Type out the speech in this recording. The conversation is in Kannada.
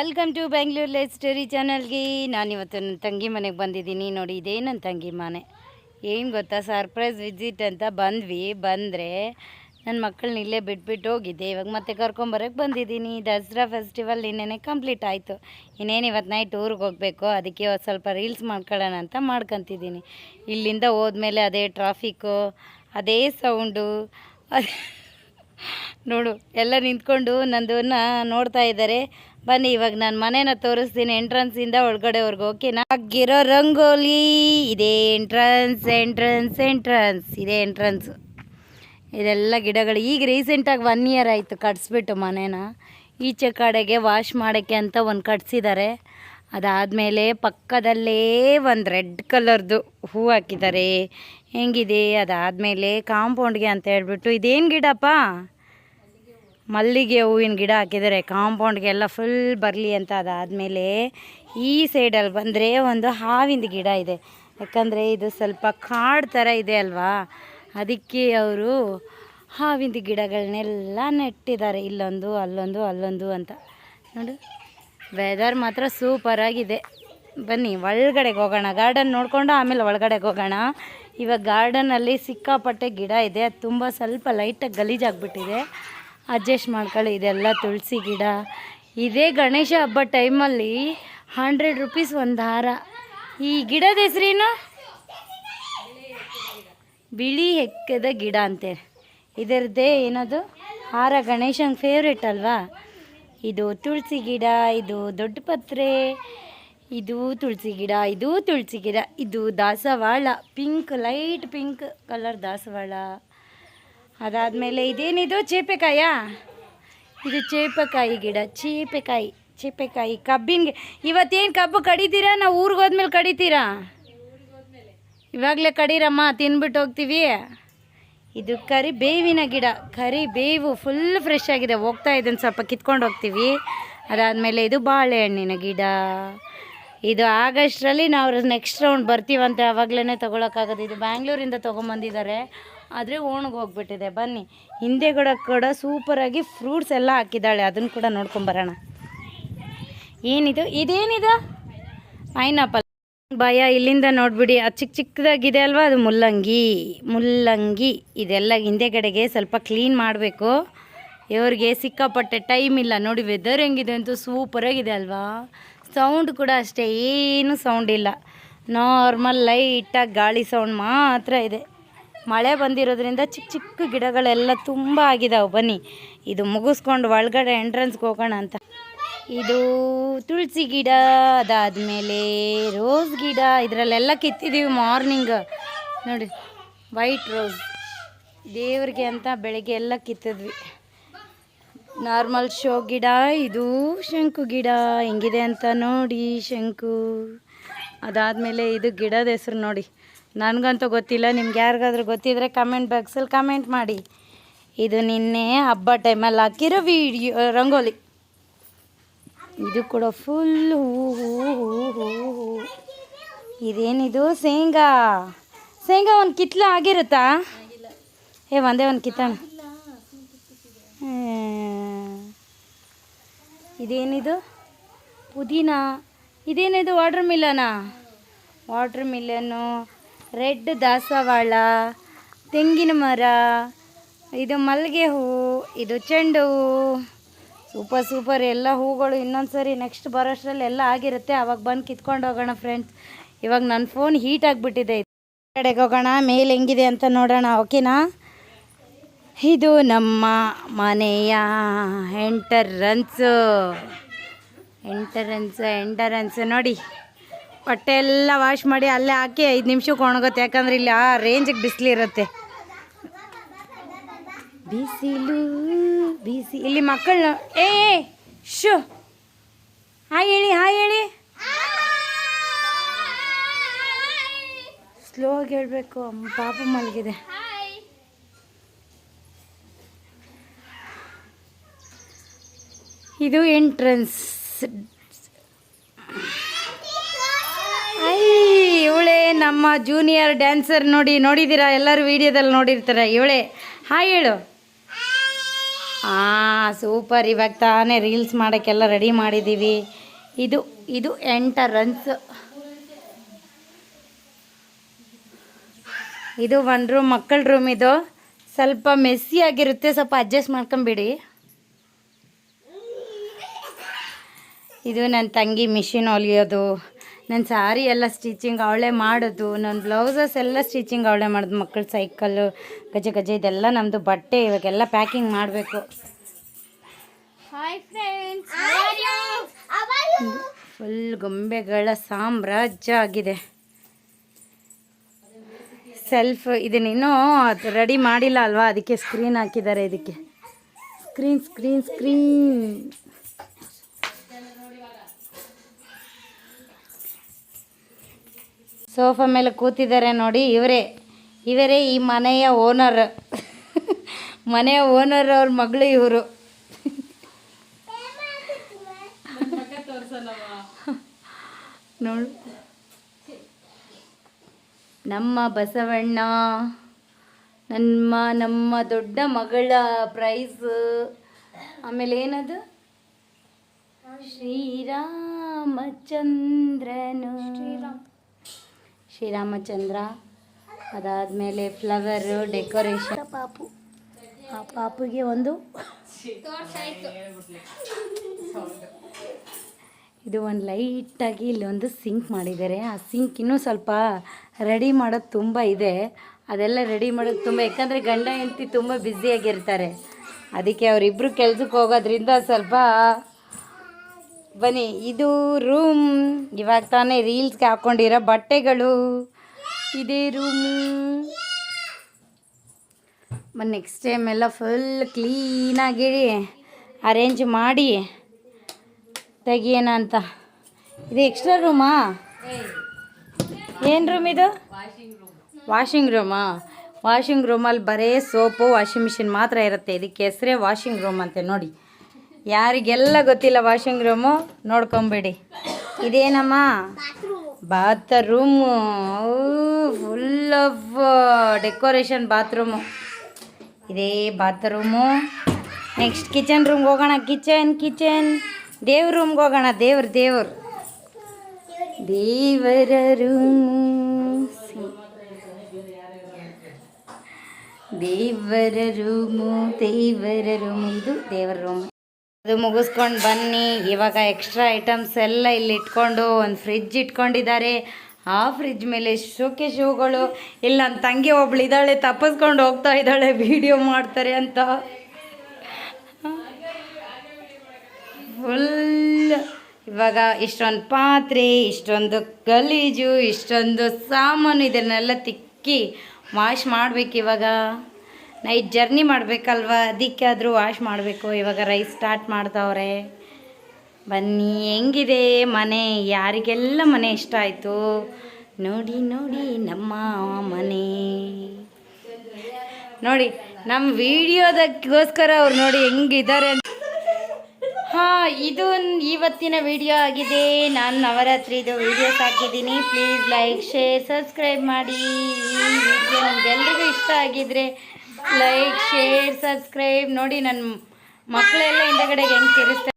Welcome to Bengaluru life story ಚಾನಲ್ಗೆ ನಾನಿವತ್ತು ನನ್ನ ತಂಗಿ ಮನೆಗೆ ಬಂದಿದ್ದೀನಿ. ನೋಡಿ, ಇದೇ ನನ್ನ ತಂಗಿ ಮನೆ. ಏನು ಗೊತ್ತಾ? ಸರ್ಪ್ರೈಸ್ ವಿಸಿಟ್ ಅಂತ ಬಂದ್ವಿ. ಬಂದರೆ ನನ್ನ ಮಕ್ಕಳನ್ನ ಇಲ್ಲೇ ಬಿಟ್ಬಿಟ್ಟು ಹೋಗಿದ್ದೆ. ಇವಾಗ ಮತ್ತೆ ಕರ್ಕೊಂಬರೋಕೆ ಬಂದಿದ್ದೀನಿ. ದಸರಾ ಫೆಸ್ಟಿವಲ್ ಇನ್ನೇನೆ ಕಂಪ್ಲೀಟ್ ಆಯಿತು. ಇನ್ನೇನು ಇವತ್ತು ನೈಟ್ ಊರಿಗೆ ಹೋಗಬೇಕು? ಅದಕ್ಕೆ ಸ್ವಲ್ಪ ರೀಲ್ಸ್ ಮಾಡ್ಕೊಳ್ಳೋಣ ಅಂತ ಮಾಡ್ಕೊತಿದ್ದೀನಿ. ಇಲ್ಲಿಂದ ಹೋದ್ಮೇಲೆ ಅದೇ ಟ್ರಾಫಿಕ್ಕು ಅದೇ ಸೌಂಡು ನೋಡು, ಎಲ್ಲ ನಿಂತ್ಕೊಂಡು ನಂದನ್ನು ನೋಡ್ತಾ ಇದ್ದಾರೆ. ಬನ್ನಿ, ಇವಾಗ ನಾನು ಮನೇನ ತೋರಿಸ್ತೀನಿ ಎಂಟ್ರೆನ್ಸಿಂದ ಒಳಗಡೆವರೆಗೂ ಓಕೆನಾ ಆಗಿರೋ ರಂಗೋಲಿ, ಇದೇ ಎಂಟ್ರೆನ್ಸ್ ಎಂಟ್ರೆನ್ಸ್ ಎಂಟ್ರೆನ್ಸ್ ಇದೇ ಎಂಟ್ರೆನ್ಸ್ ಇದೆಲ್ಲ ಗಿಡಗಳು. ಈಗ ರೀಸೆಂಟಾಗಿ ಒನ್ ಇಯರ್ ಆಯಿತು ಕಟ್ಸ್ಬಿಟ್ಟು ಮನೇನ. ಈಚೆ ಕಡೆಗೆ ವಾಶ್ ಮಾಡೋಕ್ಕೆ ಅಂತ ಒಂದು ಕಟ್ಸಿದ್ದಾರೆ ಅದಾದಮೇಲೆ ಪಕ್ಕದಲ್ಲೇ ಒಂದು ರೆಡ್ ಕಲರ್ದು ಹೂ ಹಾಕಿದ್ದಾರೆ ಹೆಂಗಿದೆ? ಅದಾದಮೇಲೆ ಕಾಂಪೌಂಡ್ಗೆ ಅಂತ ಹೇಳ್ಬಿಟ್ಟು, ಇದೇನು ಗಿಡಪ್ಪ? ಮಲ್ಲಿಗೆ ಹೂವಿನ ಗಿಡ ಹಾಕಿದ್ದಾರೆ. ಕಾಂಪೌಂಡ್ಗೆಲ್ಲ ಫುಲ್ ಬರಲಿ ಅಂತ ಅದಾದಮೇಲೆ ಈ ಸೈಡಲ್ಲಿ ಬಂದರೆ ಒಂದು ಹಾವಿಂದ ಗಿಡ ಇದೆ. ಯಾಕಂದರೆ ಇದು ಸ್ವಲ್ಪ ಕಾಡು ಥರ ಇದೆ ಅಲ್ವಾ? ಅದಕ್ಕೆ ಅವರು ಹಾವಿಂದ ಗಿಡಗಳನ್ನೆಲ್ಲ ನೆಟ್ಟಿದ್ದಾರೆ. ಇಲ್ಲೊಂದು, ಅಲ್ಲೊಂದು ಅಲ್ಲೊಂದು ಅಂತ. ನೋಡು ವೆದರ್ ಮಾತ್ರ ಸೂಪರಾಗಿದೆ ಬನ್ನಿ, ಒಳಗಡೆಗೆ ಹೋಗೋಣ. ಗಾರ್ಡನ್ ನೋಡಿಕೊಂಡು ಆಮೇಲೆ ಒಳಗಡೆಗೆ ಹೋಗೋಣ. ಇವಾಗ ಗಾರ್ಡನಲ್ಲಿ ಸಿಕ್ಕಾಪಟ್ಟೆ ಗಿಡ ಇದೆ. ಅದು ತುಂಬ ಸ್ವಲ್ಪ ಲೈಟಾಗಿ ಗಲೀಜಾಗ್ಬಿಟ್ಟಿದೆ. ಅಡ್ಜಸ್ಟ್ ಮಾಡ್ಕೊಳ್ಳಿ, ಇದೆಲ್ಲ ತುಳಸಿ ಗಿಡ. ಇದೇ ಗಣೇಶ ಹಬ್ಬ ಟೈಮಲ್ಲಿ ಹಂಡ್ರೆಡ್ ರುಪೀಸ್ ಒಂದು ಹಾರ. ಈ ಗಿಡದ ಹೆಸ್ರೇನು? ಬಿಳಿ ಹೆಕ್ಕದ ಗಿಡ ಅಂತೆ. ಇದರದ್ದೇ ಏನದು? ಹಾರ ಗಣೇಶನ ಫೇವ್ರೇಟ್ ಅಲ್ವಾ? ಇದು ತುಳಸಿ ಗಿಡ, ಇದು ದೊಡ್ಡ ಪತ್ರೆ, ಇದು ತುಳಸಿ ಗಿಡ, ಇದು ತುಳಸಿ ಗಿಡ, ಇದು ದಾಸವಾಳ. ಪಿಂಕ್ ಲೈಟ್ ಪಿಂಕ್ ಕಲರ್ ದಾಸವಾಳ. ಅದಾದಮೇಲೆ ಇದೇನಿದು? ಚೇಪೆಕಾಯ? ಇದು ಚೇಪೆಕಾಯಿ ಗಿಡ. ಚೇಪೆಕಾಯಿ ಚೇಪೆಕಾಯಿ ಕಬ್ಬಿನ ಇವತ್ತೇನು ಕಬ್ಬು ಕಡಿತೀರಾ? ನಾವು ಊರಿಗೆ ಹೋದ್ಮೇಲೆ ಕಡಿತೀರಾ? ಇವಾಗಲೇ ಕಡೀರಮ್ಮ ತಿನ್ಬಿಟ್ಟು ಹೋಗ್ತೀವಿ. ಇದು ಕರಿ ಬೇವಿನ ಗಿಡ. ಕರಿ ಬೇವು ಫುಲ್ ಫ್ರೆಶ್ ಆಗಿದೆ. ಹೋಗ್ತಾ ಇದನ್ನು ಸ್ವಲ್ಪ ಕಿತ್ಕೊಂಡು ಹೋಗ್ತೀವಿ. ಅದಾದಮೇಲೆ ಇದು ಬಾಳೆಹಣ್ಣಿನ ಗಿಡ. ಇದು ಆಗಸ್ಟ್ರಲ್ಲಿ ನಾವು ನೆಕ್ಸ್ಟ್ ರೌಂಡ್ ಬರ್ತೀವಂತೆ. ಆವಾಗಲೇ ತೊಗೊಳಕ್ಕಾಗೋದು. ಇದು ಬ್ಯಾಂಗ್ಳೂರಿಂದ ತೊಗೊಂಬಂದಿದ್ದಾರೆ. ಆದರೆ ಒಣಗೋಗ್ಬಿಟ್ಟಿದೆ ಬನ್ನಿ. ಹಿಂದೆ ಕೂಡ ಕೂಡ ಸೂಪರಾಗಿ ಫ್ರೂಟ್ಸ್ ಎಲ್ಲ ಹಾಕಿದ್ದಾಳೆ. ಅದನ್ನು ಕೂಡ ನೋಡ್ಕೊಂಬರೋಣ ಏನಿದು? ಇದೇನಿದು? ಪೈನಾಪಲ್ ಭಯ, ಇಲ್ಲಿಂದ ನೋಡ್ಬಿಡಿ. ಅದು ಚಿಕ್ಕ ಚಿಕ್ಕದಾಗಿದೆ ಅಲ್ವಾ? ಅದು ಮುಲ್ಲಂಗಿ. ಮುಲ್ಲಂಗಿ. ಇದೆಲ್ಲ ಹಿಂದೆಗಡೆಗೆ ಸ್ವಲ್ಪ ಕ್ಲೀನ್ ಮಾಡಬೇಕು. ಇವ್ರಿಗೆ ಸಿಕ್ಕಾಪಟ್ಟೆ ಟೈಮ್ ಇಲ್ಲ. ನೋಡಿ ವೆದರ್ ಹೆಂಗಿದೆ ಅಂತೂ ಸೂಪರಾಗಿದೆ ಅಲ್ವಾ? ಸೌಂಡ್ ಕೂಡ ಅಷ್ಟೇ ಏನು ಸೌಂಡ್ ಇಲ್ಲ. ನಾರ್ಮಲ್ ಲೈಟಾಗಿ ಗಾಳಿ ಸೌಂಡ್ ಮಾತ್ರ ಇದೆ. ಮಳೆ ಬಂದಿರೋದ್ರಿಂದ ಚಿಕ್ಕ ಚಿಕ್ಕ ಗಿಡಗಳೆಲ್ಲ ತುಂಬ ಆಗಿದಾವೆ. ಬನ್ನಿ, ಇದು ಮುಗಿಸ್ಕೊಂಡು ಒಳಗಡೆ ಎಂಟ್ರೆನ್ಸ್ಗೆ ಹೋಗೋಣ ಅಂತ. ಇದು ತುಳಸಿ ಗಿಡ ಅದಾದಮೇಲೆ ರೋಸ್ ಗಿಡ, ಇದರಲ್ಲೆಲ್ಲ ಕಿತ್ತಿದ್ದೀವಿ ಮಾರ್ನಿಂಗ್ ನೋಡಿ ವೈಟ್ ರೋಸ್ ದೇವ್ರಿಗೆ ಅಂತ ಬೆಳಗ್ಗೆ ಎಲ್ಲ ಕಿತ್ತಿದ್ವಿ. ನಾರ್ಮಲ್ ಶೋ ಗಿಡ, ಇದು ಶಂಕು ಗಿಡ. ಹೆಂಗಿದೆ ಅಂತ ನೋಡಿ ಶಂಕು. ಅದಾದಮೇಲೆ ಇದು ಗಿಡದ ಹೆಸರು ನೋಡಿ. ನನಗಂತೂ ಗೊತ್ತಿಲ್ಲ, ನಿಮ್ಗೆ ಯಾರಿಗಾದ್ರೂ ಗೊತ್ತಿದ್ರೆ ಕಮೆಂಟ್ ಬಾಕ್ಸಲ್ಲಿ ಕಮೆಂಟ್ ಮಾಡಿ. ಇದು ನಿನ್ನೆ ಹಬ್ಬ ಟೈಮಲ್ಲಿ ಹಾಕಿರೋ ವಿಡಿಯೋ ರಂಗೋಲಿ. ಇದು ಕೂಡ ಫುಲ್ ಹೂ ಹೂ ಹೂ ಹೂ ಹೂ. ಇದೇನಿದು? ಶೇಂಗಾ. ಶೇಂಗಾ ಒಂದು ಕಿತ್ಲ ಆಗಿರುತ್ತಾ? ಏ, ಒಂದೇ ಒಂದು ಕಿತ್ತಣ. ಇದೇನಿದು? ಪುದೀನಾ. ಇದೇನಿದು? ವಾಟ್ರ್ ಮಿಲನಾ ವಾಟ್ರ್ ಮಿಲನ್ನು ರೆಡ್ ದಾಸವಾಳ, ತೆಂಗಿನ ಮರ, ಇದು ಮಲ್ಲಿಗೆ ಹೂವು ಇದು ಚೆಂಡು ಹೂವು ಸೂಪರ್ ಸೂಪರ್ ಎಲ್ಲ ಹೂಗಳು ಇನ್ನೊಂದು ಸರಿ ನೆಕ್ಸ್ಟ್ ಬರೋಷ್ಟರಲ್ಲಿ ಎಲ್ಲ ಆಗಿರುತ್ತೆ. ಅವಾಗ ಬಂದು ಕಿತ್ಕೊಂಡು ಹೋಗೋಣ ಫ್ರೆಂಡ್ಸ್ ಇವಾಗ ನನ್ನ ಫೋನ್ ಹೀಟ್ ಆಗಿಬಿಟ್ಟಿದೆ. ಕಡೆಗೆ ಹೋಗೋಣ, ಮೇಲೆ ಹೆಂಗಿದೆ ಅಂತ ನೋಡೋಣ ಓಕೆನಾ ಇದು ನಮ್ಮ ಮನೆಯ entrance entrance entrance ರನ್ಸು ನೋಡಿ. ಹೊಟ್ಟೆ ಎಲ್ಲ ವಾಶ್ ಮಾಡಿ ಅಲ್ಲೇ ಹಾಕಿ ಐದು ನಿಮಿಷಕ್ಕೆ ಒಣಗುತ್ತೆ. ಯಾಕಂದ್ರೆ ಇಲ್ಲಿ ಆ ರೇಂಜಿಗೆ ಬಿಸಿಲಿರುತ್ತೆ ಬಿಸಿಲು ಬಿಸಿ. ಇಲ್ಲಿ ಮಕ್ಕಳು ಏ, ಶು. ಹಾಯ್ ಹೇಳಿ ಹಾಯ್ ಹೇಳಿ. ಸ್ಲೋ ಆಗಿ ಹೇಳಬೇಕು. ಪಾಪ ಮಲಗಿದೆ. ಇದು ಎಂಟ್ರನ್ಸ್ ಐ ಇವಳೆ ನಮ್ಮ ಜೂನಿಯರ್ ಡ್ಯಾನ್ಸರ್ ನೋಡಿ ನೋಡಿದ್ದೀರಾ ಎಲ್ಲರೂ ವಿಡಿಯೋದಲ್ಲಿ ನೋಡಿರ್ತಾರೆ. ಇವಳೆ, ಹಾಯ್ ಹೇಳು. ಹಾಂ ಸೂಪರ್ ಇವಾಗ ತಾನೇ ರೀಲ್ಸ್ ಮಾಡೋಕ್ಕೆಲ್ಲ ರೆಡಿ ಮಾಡಿದ್ದೀವಿ. ಇದು ಇದು ಎಂಟರನ್ಸ್ ಇದು ಒನ್ ರೂಮ್ ಮಕ್ಕಳ ರೂಮ್ ಇದು. ಸ್ವಲ್ಪ ಮೆಸ್ಸಿ ಆಗಿರುತ್ತೆ. ಸ್ವಲ್ಪ ಅಡ್ಜಸ್ಟ್ ಮಾಡ್ಕೊಂಬಿಡಿ. ಇದು ನನ್ನ ತಂಗಿ ಮಿಷಿನ್ ಹೊಲಿಯೋದು. ನನ್ನ ಸಾರಿ ಎಲ್ಲ ಸ್ಟಿಚಿಂಗ್ ಅವಳೇ ಮಾಡೋದು. ನನ್ನ ಬ್ಲೌಸಸ್ ಎಲ್ಲ ಸ್ಟಿಚಿಂಗ್ ಅವಳೇ ಮಾಡೋದು. ಮಕ್ಕಳ ಸೈಕಲ್ಲು ಗಜೆ ಗಜೆ ಇದೆಲ್ಲ ನಮ್ಮದು ಬಟ್ಟೆ ಇವಾಗೆಲ್ಲ ಪ್ಯಾಕಿಂಗ್ ಮಾಡಬೇಕು. ಹಾಯ್ ಫ್ರೆಂಡ್ಸ್ ಫುಲ್ ಗೊಂಬೆಗಳ ಸಾಮ್ರಾಜ್ಯ ಆಗಿದೆ. ಸೆಲ್ಫ್ ಇದನ್ನಿನ್ನೂ ರೆಡಿ ಮಾಡಿಲ್ಲ ಅಲ್ವಾ? ಅದಕ್ಕೆ ಸ್ಕ್ರೀನ್ ಹಾಕಿದ್ದಾರೆ ಇದಕ್ಕೆ. ಸ್ಕ್ರೀನ್ ಸ್ಕ್ರೀನ್ ಸ್ಕ್ರೀನ್ ಸೋಫಾ ಮೇಲೆ ಕೂತಿದ್ದಾರೆ ನೋಡಿ ಇವರೇ. ಇವರೇ ಈ ಮನೆಯ ಓನರ್. ಮನೆಯ ಓನರ್ ಅವ್ರ ಮಗಳು ಇವರು. ನೋಡು. ನಮ್ಮ ಬಸವಣ್ಣ, ನಮ್ಮ ನಮ್ಮ ದೊಡ್ಡ ಮಗಳ ಪ್ರೈಸ್ ಆಮೇಲೆ ಏನದು? ಶ್ರೀರಾಮಚಂದ್ರನು. ಶ್ರೀರಾಮಚಂದ್ರ ಅದಾದ್ಮೇಲೆ ಫ್ಲವರು ಡೆಕೋರೇಷನ್ ಪಾಪು ಆ ಪಾಪುಗೆ ಒಂದು ಇದು ಒಂದು ಲೈಟಾಗಿ ಇಲ್ಲಿ ಒಂದು ಸಿಂಕ್ ಮಾಡಿದ್ದಾರೆ. ಆ ಸಿಂಕ್ ಇನ್ನೂ ಸ್ವಲ್ಪ ರೆಡಿ ಮಾಡೋದು ತುಂಬ ಇದೆ. ಅದೆಲ್ಲ ರೆಡಿ ಮಾಡೋದು ತುಂಬ ಯಾಕಂದರೆ ಗಂಡ ಹೆಂಡತಿ ತುಂಬ ಬ್ಯುಸಿಯಾಗಿರ್ತಾರೆ ಅದಕ್ಕೆ ಅವರಿಬ್ಬರು ಕೆಲ್ಸಕ್ಕೆ ಹೋಗೋದ್ರಿಂದ ಸ್ವಲ್ಪ ಬನ್ನಿ, ಇದು ರೂಮ್ ಇವಾಗ ತಾನೇ ರೀಲ್ಸ್ಗೆ ಹಾಕ್ಕೊಂಡಿರೋ ಬಟ್ಟೆಗಳು. ಇದೇ ರೂಮು ಮತ್ತು ನೆಕ್ಸ್ಟ್ ಟೈಮ್ ಎಲ್ಲ ಫುಲ್ ಕ್ಲೀನಾಗಿ ಅರೇಂಜ್ ಮಾಡಿ. ತೆಗಿಯೋಣ ಅಂತ. ಇದು ಎಕ್ಸ್ಟ್ರಾ ರೂಮಾ ಏನು ರೂಮ್ ಇದು? ವಾಷಿಂಗ್ ರೂಮಾ ವಾಷಿಂಗ್ ರೂಮಲ್ಲಿ ಬರೀ ಸೋಪು ವಾಷಿಂಗ್ ಮಿಷಿನ್ ಮಾತ್ರ ಇರುತ್ತೆ. ಇದಕ್ಕೆ ಹೆಸರೇ ವಾಷಿಂಗ್ ರೂಮ್ ಅಂತೆ, ನೋಡಿ. ಯಾರಿಗೆಲ್ಲ ಗೊತ್ತಿಲ್ಲ ವಾಷಿಂಗ್ ರೂಮು ನೋಡ್ಕೊಂಬಿಡಿ. ಇದೇನಮ್ಮ? Bathroom. Full of decoration bathroom. ಇದೇ ಬಾತ್ರೂಮು. ನೆಕ್ಸ್ಟ್ ಕಿಚನ್ ರೂಮ್ಗೆ ಹೋಗೋಣ. ಕಿಚನ್ ಕಿಚನ್ ದೇವ್ರ ರೂಮ್ಗೆ ಹೋಗೋಣ. ದೇವ್ರ ದೇವ್ರ. ದೇವರ ರೂಮು ದೇವರ ರೂಮು ದೇವರ ರೂಮು ಇದು ದೇವರ ರೂಮು ಅದು ಮುಗಿಸ್ಕೊಂಡು ಬನ್ನಿ. ಇವಾಗ ಎಕ್ಸ್ಟ್ರಾ ಐಟಮ್ಸ್ ಎಲ್ಲ ಇಲ್ಲಿ ಇಟ್ಕೊಂಡು ಒಂದು ಫ್ರಿಜ್ ಇಟ್ಕೊಂಡಿದ್ದಾರೆ. ಆ ಫ್ರಿಜ್ ಮೇಲೆ ಶೋಕೆ ಶೂಗಳು ಇಲ್ಲಿ ನನ್ನ ತಂಗಿ ಒಬ್ಳು ಇದ್ದಾಳೆ, ತಪ್ಪಿಸ್ಕೊಂಡು ಹೋಗ್ತಾ ಇದ್ದಾಳೆ ವಿಡಿಯೋ ಮಾಡ್ತಾರೆ ಅಂತ. ಫುಲ್ ಇವಾಗ ಇಷ್ಟೊಂದು ಪಾತ್ರೆ, ಇಷ್ಟೊಂದು ಗಲೀಜು, ಇಷ್ಟೊಂದು ಸಾಮಾನು ಇದನ್ನೆಲ್ಲ ತಿಕ್ಕಿ ವಾಶ್ ಮಾಡ್ಬೇಕು ಇವಾಗ ನೈಟ್ ಜರ್ನಿ ಮಾಡಬೇಕಲ್ವ? ಅದಕ್ಕೆ ಆದರೂ ವಾಶ್ ಮಾಡಬೇಕು. ಇವಾಗ ರೈಸ್ ಸ್ಟಾರ್ಟ್ ಮಾಡ್ತಾವ್ರೆ ಬನ್ನಿ, ಹೆಂಗಿದೆ ಮನೆ? ಯಾರಿಗೆಲ್ಲ ಮನೆ ಇಷ್ಟ ಆಯಿತು? ನೋಡಿ ನೋಡಿ ನಮ್ಮ ಮನೆ. ನೋಡಿ ನಮ್ಮ ವಿಡಿಯೋದಕ್ಕೋಸ್ಕರ ಅವ್ರು ನೋಡಿ ಹೆಂಗಿದ್ದಾರೆ ಅಂತ. ಹಾಂ, ಇದು ಇವತ್ತಿನ ವಿಡಿಯೋ ಆಗಿದೆ. ನಾನು ನವರಾತ್ರಿದು ವಿಡಿಯೋಸ್ ಹಾಕಿದ್ದೀನಿ. ಪ್ಲೀಸ್ ಲೈಕ್ ಶೇರ್ ಸಬ್ಸ್ಕ್ರೈಬ್ ಮಾಡಿ. ಈ ವಿಡಿಯೋ ನಮಗೆಲ್ರಿಗೂ ಇಷ್ಟ ಆಗಿದ್ರೆ ಲೈಕ್ ಶೇರ್ ಸಬ್ಸ್ಕ್ರೈಬ್ ನೋಡಿ ನನ್ನ ಮಕ್ಕಳೆಲ್ಲ ಹಿಂದಗಡೆಗೆ ಹೆಂಗೆ ತಿರುಸ್ತಾರೆ